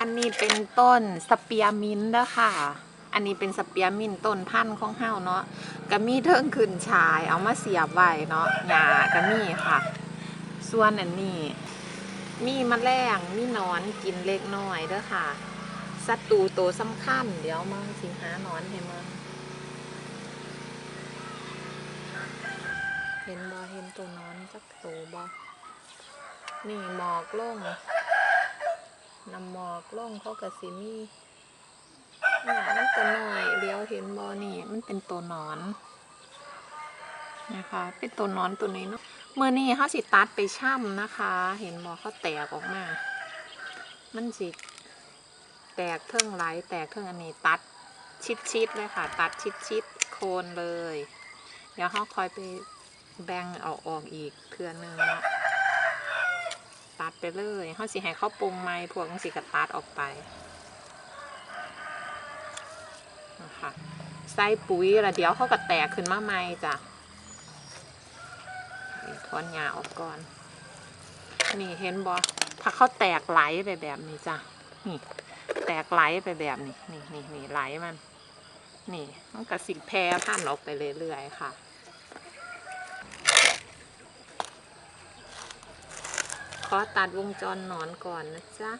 อันนี้เป็นต้นสเปียร์มินต์เด้อค่ะ อันนี้เป็นสเปียร์มินต์ต้นพันธุ์ของเฮาเนาะก็มีเทิงขึ้นชายเอามาเสียบไว้เนาะหญ้าก็มีค่ะ ส่วนอันนี้ มีแมลงมีนอนกินเล็กน้อยเด้อค่ะศัตรูตัวสำคัญ เดี๋ยวมาสิหานอนให้มึงเห็นบ่เห็นตัวนอนจักตัวบ่นี่หมอกลง นำหมอกล่องเขากับสิมีเนี่ยมันตัวน้อยเลี้ยวเห็นบอนี่มันเป็นตัวนอนนะคะ เป็นตัวนอนตัวนี้เนาะเมื่อนี้เขาสิตัดไปช่ำนะคะ เห็นบอเขาแตกออกมา มันสิแตกเทิงไหลแตกเทิงอันนี้ตัดชิดๆเลยค่ะ ตัดชิดๆโคนเลย เดี๋ยวเขาคอยไปแบ่งเอาออกอีกเทือนึงเนาะ ตัดไปเลยเขาสิให้เขาปรุงไม้พวกมันสิกระตัดออกไปนะคะใส่ปุ๋ยแล้วเดี๋ยวเขาก็แตกขึ้นมาใหม่จ้ะถอนหญ้าออกก่อน นี่เห็นบอถ้าเขาแตกไหลไปแบบนี้จ้ะนี่แตกไหลไปแบบนี้นี่นี่นี่ไหลมัน นี่มันก็สิแพร่พันออกไปเรื่อยๆค่ะ ขอตัดวงจรหนอนก่อนนะจ๊ะ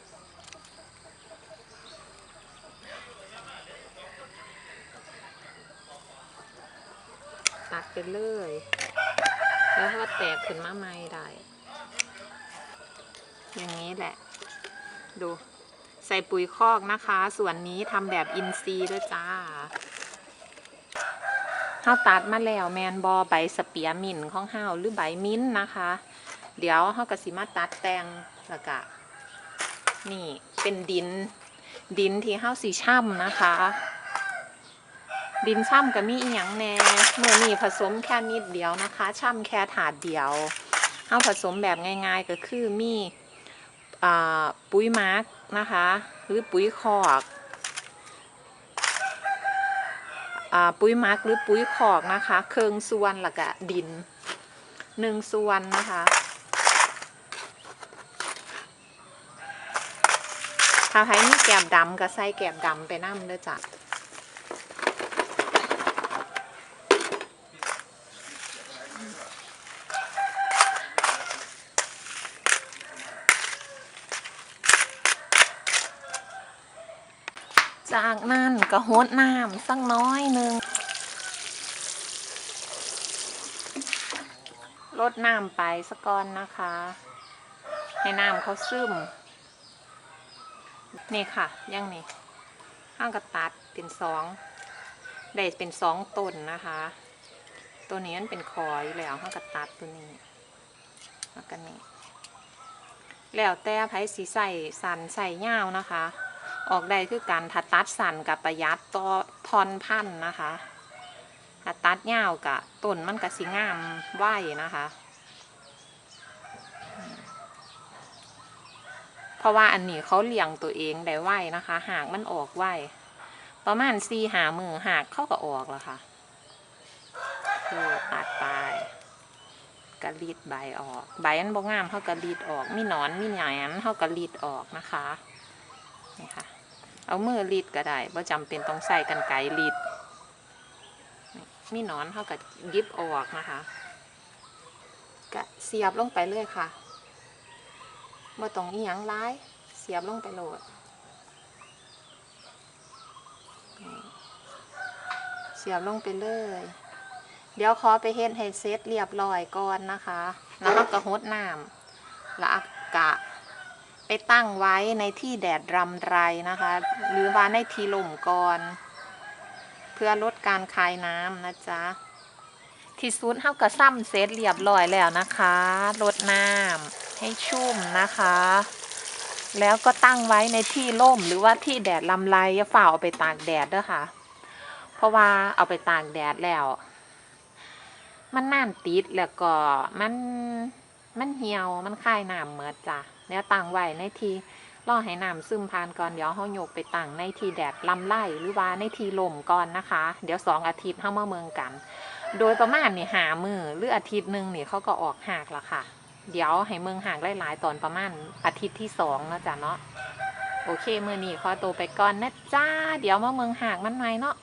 ตัดไปเลย แล้วก็แตกขึ้นมาใหม่ได้ อย่างนี้แหละ ดูใส่ปุ๋ยคอกนะคะ ส่วนนี้ทำแบบอินทรีด้วยจ้าเฮาตัดมาแล้วแมนบอใบสเปียมินของเฮาหรือใบมิ้นท์นะคะ เดี๋ยวเฮากสิมาตัดแต่งแล้วก็นี่เป็นดิน ดินที่เฮาสีช่ำนะคะ ดินช่ำก็มีอีหยังแน่เมื่อนี่ผสมแค่นิดเดียวนะคะ ช่ำแค่ถาดเดียวเฮาผสมแบบง่าย ๆ ก็คือมีอ่ปุ๋ยมาร์กนะคะ หรือปุ๋ยคอกอปุ๋ยมาร์กหรือปุ๋ยคอกนะคะ เครื่องส่วนแล้วก็ดินหนึ่งส่วนนะคะ ถ้าใครมีแกมดำก็ใส่แกมดำไปน้ำเด้อจ้ะจากนั้นก็โหดน้ำสักน้อยหนึ่งลดน้ำไปสักก้อนนะคะ ให้น้ำเขาซึม นี่ค่ะย่างนี่ห้างกระตัดเป็นสองได้เป็นสองต้นนะคะ ตัวนี้มันเป็นคอยแล้วห้างกระตัดตัวนี้แล้วกันนี่แล้วแต่ไผสีใส่สันใส่ยาวนะคะ ออกได้คือการถ้าตัดสันกับประหยัดต่อทอนพันนะคะถ้าตัดยาวกับต้นมันกับสีงามไหวนะคะ เพราะว่าอันนี้เขาเลี้ยงตัวเองได้ไหวนะคะ หากมันออกไหวประมาณสี่หามือหากเข้าก็ออกแล้วค่ะคือตัดไปกระรีดใบออก ใบอันบงามเขากระรีดออก มีหนอนมีหยานเขากระรีดออกนะคะนี่ค่ะ เอามือรีดก็ได้เพราะจำเป็นต้องใส่กันไกรรีดมีหนอนเขาก็ยิบออกนะคะก็เสียบลงไปเลยค่ะ บ่ต้องอีหยังร้าย เสียบลงไปโหลด เสียบลงไปเลย เดี๋ยวขอไปเฮ็ดให้เซตเรียบร้อยก่อนนะคะ แล้วเราก็หดน้ำแล้วกะ ไปตั้งไว้ในที่แดดรำไรนะคะ หรือว่าในที่ลมก่อน เพื่อลดการคายน้ำนะจ๊ะ ที่สุดเฮาก็ซ้ำเซตเรียบร้อยแล้วนะคะลดน้ำให้ชุ่มนะคะ แล้วก็ตั้งไว้ในที่ร่มหรือว่าที่แดดลำไรอย่าฝ่าเอาไปตากแดดเด้อค่ะ เพราะว่าเอาไปตากแดดแล้ว มันน่านติดแล้วก็มันมันเหี่ยวมันคายน้ำเหมือจ้ะแล้วตั้งไว้ในที่รอให้น้ำซึมผ่านก่อนเดี๋ยวเฮาโยกไปตั้งในที่แดดลำไรหรือว่าในที่ลมก่อนนะคะ เดี๋ยวสองอาทิตย์เฮามาเมืองกัน โดยประมาณนี่หามือหรืออาทิตย์หนึ่งนี่เขาก็ออกหากละค่ะ เดี๋ยวให้เมืองหากหลายๆตอนประมาณอาทิตย์ที่สองนะจ๊ะเนาะโอเคมือนี้ขอตัวไปก่อนนะจ้า เดี๋ยวมาเมืองหากมันไหมเนาะ